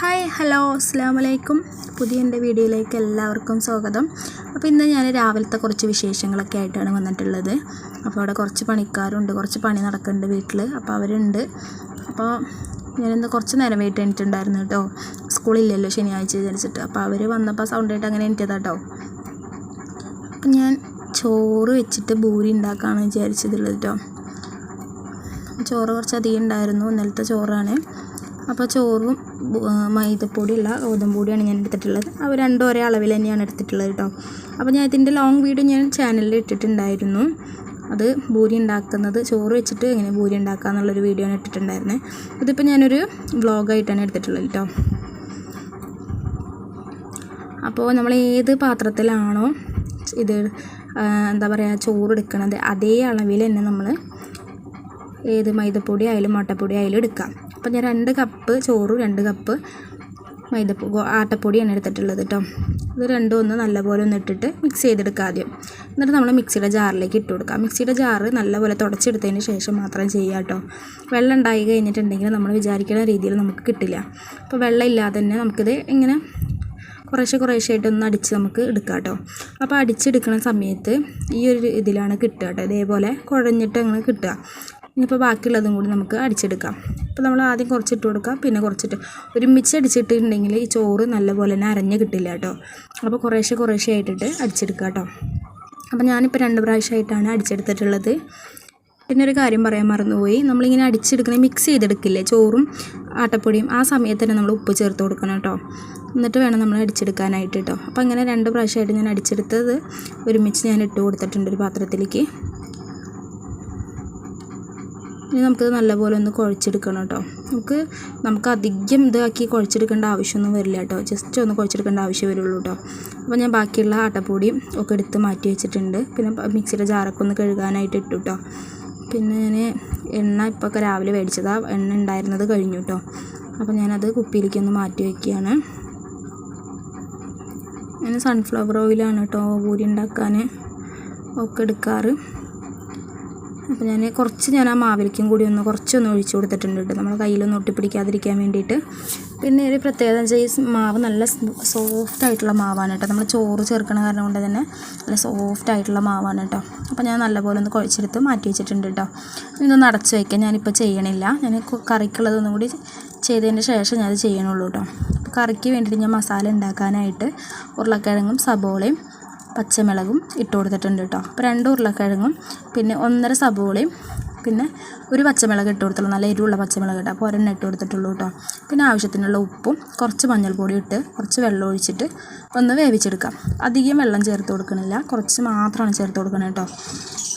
Hi hello അസ്സാം വലൈക്കും പുതിയ എന്റെ വീഡിയോയിലേക്ക് എല്ലാവർക്കും സ്വാഗതം. അപ്പോൾ ഇന്ന് ഞാൻ രാവിലത്തെ കുറച്ച് വിശേഷങ്ങളൊക്കെ ആയിട്ടാണ് വന്നിട്ടുള്ളത്. അപ്പോൾ അവിടെ കുറച്ച് പണിക്കാരുണ്ട് കുറച്ച് പണി നടക്കുന്നുണ്ട് വീട്ടിൽ അപ്പോൾ അവരുണ്ട്. അപ്പോൾ ഞാനിന്ന് കുറച്ച് നേരം വെയിറ്റ് എണീറ്റുണ്ടായിരുന്നു കേട്ടോ. സ്കൂളില്ലല്ലോ ശനിയാഴ്ച വിചാരിച്ചിട്ട്. അപ്പോൾ അവർ വന്നപ്പോൾ സൗണ്ട് ആയിട്ട് അങ്ങനെ എണീറ്റതാട്ടോ അപ്പം ഞാൻ ചോറ് വെച്ചിട്ട് ബൂരി ഉണ്ടാക്കാമെന്ന് വിചാരിച്ചതുള്ളത് കേട്ടോ. ചോറ് കുറച്ച് അധികം ഉണ്ടായിരുന്നു. ഇന്നലത്തെ ചോറാണ്. അപ്പോൾ ചോറും മൈദപ്പൊടിയുള്ള ഗോതമ്പ് പൊടിയാണ് ഞാൻ എടുത്തിട്ടുള്ളത്. അവ രണ്ടും ഒരേ അളവിൽ തന്നെയാണ് എടുത്തിട്ടുള്ളത് കേട്ടോ. അപ്പോൾ ഞാൻ ഇതിന്റെ ലോങ് വീഡിയോ ഞാൻ ചാനലിൽ ഇട്ടിട്ടുണ്ടായിരുന്നു. അത് ബൂരി ഉണ്ടാക്കുന്നത് ചോറ് വെച്ചിട്ട് എങ്ങനെ ബൂരി ഉണ്ടാക്കുക എന്നുള്ളൊരു വീഡിയോ ആണ് ഇട്ടിട്ടുണ്ടായിരുന്നത് ഇതിപ്പോൾ ഞാനൊരു വ്ളോഗായിട്ടാണ് എടുത്തിട്ടുള്ളത് കേട്ടോ. അപ്പോൾ നമ്മൾ ഏത് പാത്രത്തിലാണോ ഇത് എന്താ പറയുക ചോറ് എടുക്കണത് അതേ അളവിൽ തന്നെ നമ്മൾ ഏത് മൈദപ്പൊടി ആയാലും മുട്ടപ്പൊടി ആയാലും എടുക്കാം. അപ്പോൾ ഞാൻ രണ്ട് കപ്പ് ചോറും രണ്ട് കപ്പ് മൈദപ്പൊ ആട്ടപ്പൊടിയാണ് എടുത്തിട്ടുള്ളത് കേട്ടോ ഇത് രണ്ടും ഒന്ന് നല്ലപോലെ ഒന്ന് ഇട്ടിട്ട് മിക്സ് ചെയ്തെടുക്കുക ആദ്യം. എന്നിട്ട് നമ്മൾ മിക്സിയുടെ ജാറിലേക്ക് ഇട്ട് കൊടുക്കുക. മിക്സിയുടെ ജാറ് നല്ലപോലെ തുടച്ചെടുത്തതിന് ശേഷം മാത്രം ചെയ്യുക കേട്ടോ വെള്ളം ഉണ്ടായി കഴിഞ്ഞിട്ടുണ്ടെങ്കിൽ നമ്മൾ വിചാരിക്കുന്ന രീതിയിൽ നമുക്ക് കിട്ടില്ല. അപ്പോൾ വെള്ളം ഇല്ലാതെ തന്നെ നമുക്കിത് ഇങ്ങനെ കുറേശ്ശെ കുറേശ്ശെയായിട്ട് ഒന്ന് അടിച്ച് നമുക്ക് എടുക്കാം കേട്ടോ അപ്പോൾ അടിച്ചെടുക്കുന്ന സമയത്ത് ഈ ഒരു ഇതിലാണ് കിട്ടുക കേട്ടോ ഇതേപോലെ കുഴഞ്ഞിട്ട് അങ്ങനെ കിട്ടുക. ഇനിയിപ്പോൾ ബാക്കിയുള്ളതും കൂടി നമുക്ക് അടിച്ചെടുക്കാം. അപ്പോൾ നമ്മൾ ആദ്യം കുറച്ചിട്ട് കൊടുക്കാം. പിന്നെ കുറച്ചിട്ട് ഒരുമിച്ച് അടിച്ചിട്ടുണ്ടെങ്കിൽ ഈ ചോറ് നല്ലപോലെ തന്നെ അരഞ്ഞ് കിട്ടില്ല കേട്ടോ. അപ്പോൾ കുറേശ്ശെ കുറേശ്ശെ ആയിട്ടിട്ട് അടിച്ചെടുക്കുക കേട്ടോ. അപ്പോൾ ഞാനിപ്പോൾ രണ്ട് പ്രാവശ്യമായിട്ടാണ് അടിച്ചെടുത്തിട്ടുള്ളത്. പിന്നെ ഒരു കാര്യം പറയാൻ മറന്നുപോയി. നമ്മളിങ്ങനെ അടിച്ചെടുക്കണ മിക്സ് ചെയ്തെടുക്കില്ലേ? ചോറും ആട്ടപ്പൊടിയും. ആ സമയത്ത് തന്നെ നമ്മൾ ഉപ്പ് ചേർത്ത് കൊടുക്കണം കേട്ടോ. എന്നിട്ട് വേണം നമ്മൾ അടിച്ചെടുക്കാനായിട്ട് കേട്ടോ. അപ്പോൾ അങ്ങനെ രണ്ട് പ്രാവശ്യമായിട്ട് ഞാൻ അടിച്ചെടുത്തത് ഒരുമിച്ച് ഞാൻ ഇട്ട് കൊടുത്തിട്ടുണ്ട് ഒരു പാത്രത്തിലേക്ക്. ഇനി നമുക്കിത് നല്ലപോലെ ഒന്ന് കുഴച്ചെടുക്കണം കേട്ടോ നമുക്ക് നമുക്ക് അധികം ഇതാക്കി കുഴച്ചെടുക്കേണ്ട ആവശ്യമൊന്നും വരില്ല കേട്ടോ ജസ്റ്റ് ഒന്ന് കുഴച്ചെടുക്കേണ്ട ആവശ്യം വരുള്ളൂ കേട്ടോ അപ്പോൾ ഞാൻ ബാക്കിയുള്ള ആട്ടപ്പൊടിയും ഒക്കെ എടുത്ത് മാറ്റി വെച്ചിട്ടുണ്ട്. പിന്നെ മിക്സിയുടെ ജാറൊക്കെ ഒന്ന് കഴുകാനായിട്ട് ഇട്ടു കേട്ടോ പിന്നെ ഞാൻ എണ്ണ ഇപ്പോൾ ഒക്കെ രാവിലെ മേടിച്ചതാ എണ്ണ ഉണ്ടായിരുന്നത് കഴിഞ്ഞു കേട്ടോ അപ്പോൾ ഞാനത് കുപ്പിയിലേക്ക് ഒന്ന് മാറ്റി വയ്ക്കുകയാണ് ഞാൻ സൺഫ്ലവർ ഓയിലാണ് കേട്ടോ പൂരി ഉണ്ടാക്കാൻ ഒക്കെ എടുക്കാറ്. അപ്പോൾ ഞാൻ കുറച്ച് ഞാൻ ആ മാവിലേക്കും കൂടി ഒന്ന് കുറച്ചൊന്ന് ഒഴിച്ചു കൊടുത്തിട്ടുണ്ട് കേട്ടോ. നമ്മുടെ കയ്യിലൊന്നും ഒട്ടിപ്പിടിക്കാതിരിക്കാൻ വേണ്ടിയിട്ട്. പിന്നെ ഒരു പ്രത്യേകത വെച്ചാൽ ഈ മാവ് നല്ല സോഫ്റ്റ് ആയിട്ടുള്ള മാവാണ് കേട്ടോ. നമ്മൾ ചോറ് ചേർക്കണ കാരണം കൊണ്ട് തന്നെ നല്ല സോഫ്റ്റ് ആയിട്ടുള്ള മാവാണ് കേട്ടോ. അപ്പോൾ ഞാൻ നല്ലപോലെ ഒന്ന് കുഴച്ചെടുത്ത് മാറ്റി വെച്ചിട്ടുണ്ട് കേട്ടോ. ഇതൊന്ന് അടച്ചു വയ്ക്കാൻ ഞാനിപ്പോൾ ചെയ്യണില്ല. ഞാൻ കറിക്കുള്ളതൊന്നും കൂടി ചെയ്തതിന് ശേഷം ഞാനത് ചെയ്യണുള്ളൂ കേട്ടോ. കറിക്ക് വേണ്ടിയിട്ട് ഞാൻ മസാല ഉണ്ടാക്കാനായിട്ട് ഉരുളക്കിഴങ്ങും സബോളയും പച്ചമുളകും ഇട്ട് കൊടുത്തിട്ടുണ്ട് കേട്ടോ അപ്പോൾ രണ്ട് ഉരുളക്കിഴങ്ങും പിന്നെ ഒന്നര സബോളയും പിന്നെ ഒരു പച്ചമുളക് ഇട്ട് കൊടുത്തുള്ളൂ. നല്ല എരിവുള്ള പച്ചമുളക് കേട്ടോ അപ്പോൾ ഒരെണ്ണം ഇട്ട് കൊടുത്തിട്ടുള്ളൂ കേട്ടോ പിന്നെ ആവശ്യത്തിനുള്ള ഉപ്പും കുറച്ച് മഞ്ഞൾപ്പൊടി ഇട്ട് കുറച്ച് വെള്ളം ഒഴിച്ചിട്ട് ഒന്ന് വേവിച്ചെടുക്കാം. അധികം വെള്ളം ചേർത്ത് കൊടുക്കണില്ല. കുറച്ച് മാത്രമാണ് ചേർത്ത് കൊടുക്കണത് കേട്ടോ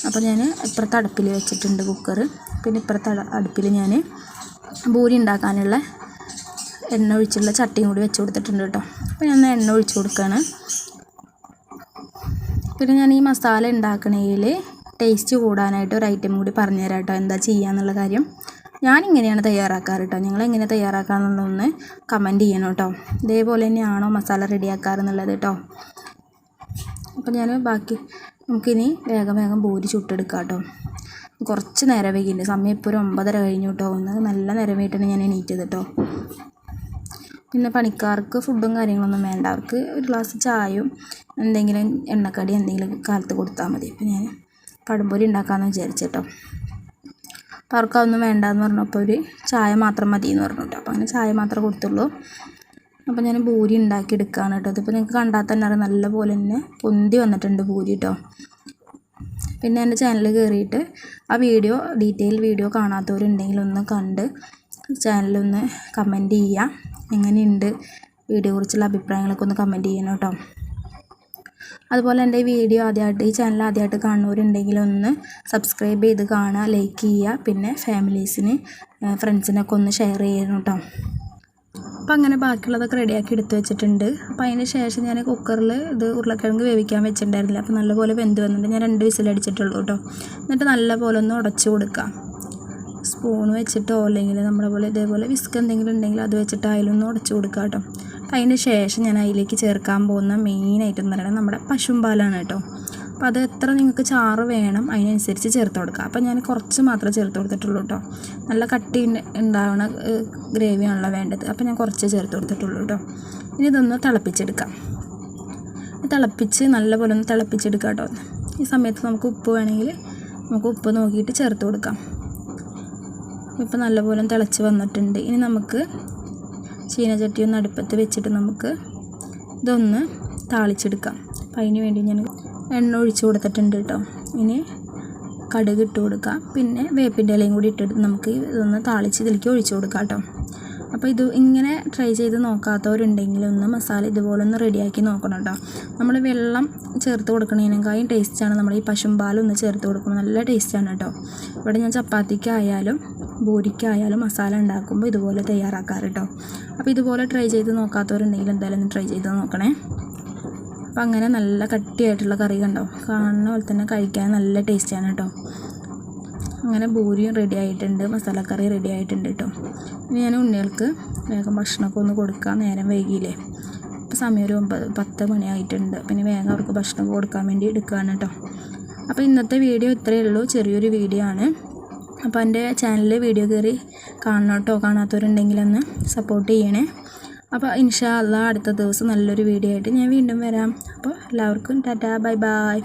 അപ്പോൾ ഞാൻ ഇപ്പുറത്തെ അടുപ്പിൽ വെച്ചിട്ടുണ്ട് കുക്കർ പിന്നെ ഇപ്പുറത്തെ അടുപ്പിൽ ഞാൻ ബൂരി ഉണ്ടാക്കാനുള്ള എണ്ണ ഒഴിച്ചുള്ള ചട്ടിയും കൂടി വെച്ച് കൊടുത്തിട്ടുണ്ട് കേട്ടോ അപ്പോൾ ഞാൻ എണ്ണ ഒഴിച്ച് കൊടുക്കുകയാണ് പിന്നെ ഞാൻ ഈ മസാല ഉണ്ടാക്കണതിൽ ടേസ്റ്റ് കൂടാനായിട്ട് ഒരു ഐറ്റം കൂടി പറഞ്ഞുതരാം കേട്ടോ. എന്താ ചെയ്യാന്നുള്ള കാര്യം. ഞാനിങ്ങനെയാണ് തയ്യാറാക്കാറ് കേട്ടോ. നിങ്ങൾ എങ്ങനെ തയ്യാറാക്കാന്നുള്ളതൊന്ന് കമന്റ് ചെയ്യണം കേട്ടോ. ഇതേപോലെ തന്നെയാണോ മസാല റെഡിയാക്കാറെന്നുള്ളത് കേട്ടോ. അപ്പോൾ ഞാൻ ബാക്കി നമുക്കിനി വേഗം വേഗം പൂരി ചുട്ടെടുക്കാം കേട്ടോ. കുറച്ച് നേരം വൈകിട്ടുണ്ട് സമയം ഇപ്പോൾ ഒരു ഒമ്പതര കഴിഞ്ഞു കേട്ടോ. ഒന്ന് നല്ല നേരം വൈകിട്ടാണ് ഞാൻ എണീറ്റത് കേട്ടോ. പിന്നെ പണിക്കാർക്ക് ഫുഡും കാര്യങ്ങളൊന്നും വേണ്ട. അവർക്ക് ഒരു ഗ്ലാസ് ചായയും എന്തെങ്കിലും എണ്ണക്കടി എന്തെങ്കിലും കാലത്ത് കൊടുത്താൽ മതി. അപ്പോൾ ഞാൻ പഴംപൊരി ഉണ്ടാക്കാമെന്ന് വിചാരിച്ചു കേട്ടോ അപ്പോൾ അവർക്ക് അതൊന്നും വേണ്ടാന്ന് പറഞ്ഞപ്പോൾ ഒരു ചായ മാത്രം മതി എന്ന് പറഞ്ഞു കേട്ടോ. അപ്പോൾ അങ്ങനെ ചായ മാത്രമേ കൊടുത്തുള്ളൂ. അപ്പോൾ ഞാൻ പൂരി ഉണ്ടാക്കി എടുക്കുകയാണ് കേട്ടോ. ഇതിപ്പോൾ നിങ്ങൾക്ക് കണ്ടാൽ തന്നെ അറിയാം. നല്ല പോലെ തന്നെ പൊന്തി വന്നിട്ടുണ്ട് പൂരി കേട്ടോ. പിന്നെ എന്റെ ചാനൽ കയറിയിട്ട് ആ വീഡിയോ ഡീറ്റെയിൽ വീഡിയോ കാണാത്തവരുണ്ടെങ്കിൽ ഒന്ന് കണ്ട് ചാനലൊന്ന് കമന്റ് ചെയ്യുക. എങ്ങനെയുണ്ട് വീഡിയോ കുറിച്ചുള്ള അഭിപ്രായങ്ങളൊക്കെ ഒന്ന് കമന്റ് ചെയ്യണം കേട്ടോ. അതുപോലെ എന്റെ ഈ വീഡിയോ ആദ്യമായിട്ട് ഈ ചാനൽ ആദ്യമായിട്ട് കാണുന്നവരുണ്ടെങ്കിൽ ഒന്ന് സബ്സ്ക്രൈബ് ചെയ്ത് കാണുക ലൈക്ക് ചെയ്യുക പിന്നെ ഫാമിലീസിന് ഫ്രണ്ട്സിനൊക്കെ ഒന്ന് ഷെയർ ചെയ്യണം കേട്ടോ. അപ്പോൾ അങ്ങനെ ബാക്കിയുള്ളതൊക്കെ റെഡിയാക്കി എടുത്തു വെച്ചിട്ടുണ്ട്. അപ്പോൾ അതിന് ശേഷം ഞാൻ കുക്കറിൽ ഇത് ഉരുളക്കിഴങ്ങ് വേവിക്കാൻ വെച്ചിട്ടുണ്ടായിരുന്നില്ല. അപ്പോൾ നല്ലപോലെ വെന്ത് വന്നിട്ട് ഞാൻ രണ്ട് വിസിലടിച്ചിട്ടുള്ളൂ കേട്ടോ. എന്നിട്ട് നല്ലപോലെ ഒന്ന് ഉടച്ചു കൊടുക്കാം സ്പൂൺ വെച്ചിട്ടോ അല്ലെങ്കിൽ നമ്മളെ പോലെ ഇതേപോലെ വിസ്ക് എന്തെങ്കിലും ഉണ്ടെങ്കിൽ അത് വെച്ചിട്ട് അതിലൊന്ന് ഉടച്ചു കൊടുക്കുക കേട്ടോ. അപ്പം അതിന് ശേഷം ഞാൻ അതിലേക്ക് ചേർക്കാൻ പോകുന്ന എന്ന് പറയുന്നത് നമ്മുടെ പശുമ്പാലാണ് കേട്ടോ. അപ്പോൾ അത് എത്ര നിങ്ങൾക്ക് ചാറ് വേണം അതിനനുസരിച്ച് ചേർത്ത് കൊടുക്കുക. അപ്പോൾ ഞാൻ കുറച്ച് മാത്രമേ ചേർത്ത് കൊടുത്തിട്ടുള്ളൂ കേട്ടോ. നല്ല കട്ടി ഉണ്ട്- ഉണ്ടാവണ ഗ്രേവിയാണല്ലോ വേണ്ടത്. അപ്പോൾ ഞാൻ കുറച്ച് ചേർത്ത് കൊടുത്തിട്ടുള്ളൂ കേട്ടോ. ഇനി ഇതൊന്ന് തിളപ്പിച്ചെടുക്കാം. തിളപ്പിച്ച് നല്ലപോലെ ഒന്ന് തിളപ്പിച്ചെടുക്കാം കേട്ടോ. ഈ സമയത്ത് നമുക്ക് ഉപ്പ് വേണമെങ്കിൽ നമുക്ക് ഉപ്പ് നോക്കിയിട്ട് ചേർത്ത് കൊടുക്കാം. ഇപ്പം നല്ലപോലെ തിളച്ച് വന്നിട്ടുണ്ട്. ഇനി നമുക്ക് ചീനച്ചട്ടി ഒന്ന് അടുപ്പത്ത് വെച്ചിട്ട് നമുക്ക് ഇതൊന്ന് താളിച്ചെടുക്കാം. അപ്പം അതിന് വേണ്ടി ഞാൻ എണ്ണ ഒഴിച്ച് കൊടുത്തിട്ടുണ്ട് കേട്ടോ. ഇനി കടുക് ഇട്ട് കൊടുക്കാം. പിന്നെ വേപ്പിന്റെ ഇലയും കൂടി ഇട്ടിട്ട് നമുക്ക് ഇതൊന്ന് താളിച്ച് ഇതിലേക്ക് ഒഴിച്ച് കൊടുക്കാം കേട്ടോ. അപ്പോൾ ഇത് ഇങ്ങനെ ട്രൈ ചെയ്ത് നോക്കാത്തവരുണ്ടെങ്കിൽ ഒന്ന് മസാല ഇതുപോലെ ഒന്ന് റെഡിയാക്കി നോക്കണം കേട്ടോ നമ്മൾ വെള്ളം ചേർത്ത് കൊടുക്കണതിനേക്കാളും ടേസ്റ്റാണ് നമ്മൾ ഈ പശുമ്പാൽ ഒന്ന് ചേർത്ത് കൊടുക്കുമ്പോൾ നല്ല ടേസ്റ്റാണ് കേട്ടോ ഇവിടെ ഞാൻ ചപ്പാത്തിക്കായാലും ബോരിക്കായാലും മസാല ഉണ്ടാക്കുമ്പോൾ ഇതുപോലെ തയ്യാറാക്കാറ് കേട്ടോ അപ്പോൾ ഇതുപോലെ ട്രൈ ചെയ്ത് നോക്കാത്തവരുണ്ടെങ്കിൽ എന്തായാലും ഒന്ന് ട്രൈ ചെയ്ത് നോക്കണേ. അപ്പോൾ അങ്ങനെ നല്ല കട്ടിയായിട്ടുള്ള കറി കണ്ടോ? കാണുന്ന പോലെ തന്നെ കഴിക്കാൻ നല്ല ടേസ്റ്റാണ് കേട്ടോ അങ്ങനെ ഭൂരിയും റെഡി ആയിട്ടുണ്ട് മസാലക്കറി റെഡി ആയിട്ടുണ്ട് കേട്ടോ ഇനി ഞാൻ ഉണ്ണികൾക്ക് വേഗം ഭക്ഷണമൊക്കെ ഒന്ന് കൊടുക്കാം നേരം വൈകിയില്ലേ? ഇപ്പോൾ സമയം ഒരു ഒമ്പത് പത്ത് മണിയായിട്ടുണ്ട് പിന്നെ വേഗം അവർക്ക് ഭക്ഷണം കൊടുക്കാൻ വേണ്ടി എടുക്കുകയാണ് കേട്ടോ അപ്പോൾ ഇന്നത്തെ വീഡിയോ ഇത്രയേ ഉള്ളൂ. ചെറിയൊരു വീഡിയോ ആണ്. അപ്പോൾ എന്റെ ചാനലിൽ വീഡിയോ കയറി കാണണം കേട്ടോ കാണാത്തവരുണ്ടെങ്കിലൊന്ന് സപ്പോർട്ട് ചെയ്യണേ. അപ്പോൾ ഇൻഷാ അല്ലാ അടുത്ത ദിവസം നല്ലൊരു വീഡിയോ ആയിട്ട് ഞാൻ വീണ്ടും വരാം. അപ്പോൾ എല്ലാവർക്കും ടാറ്റാ ബൈ ബൈ.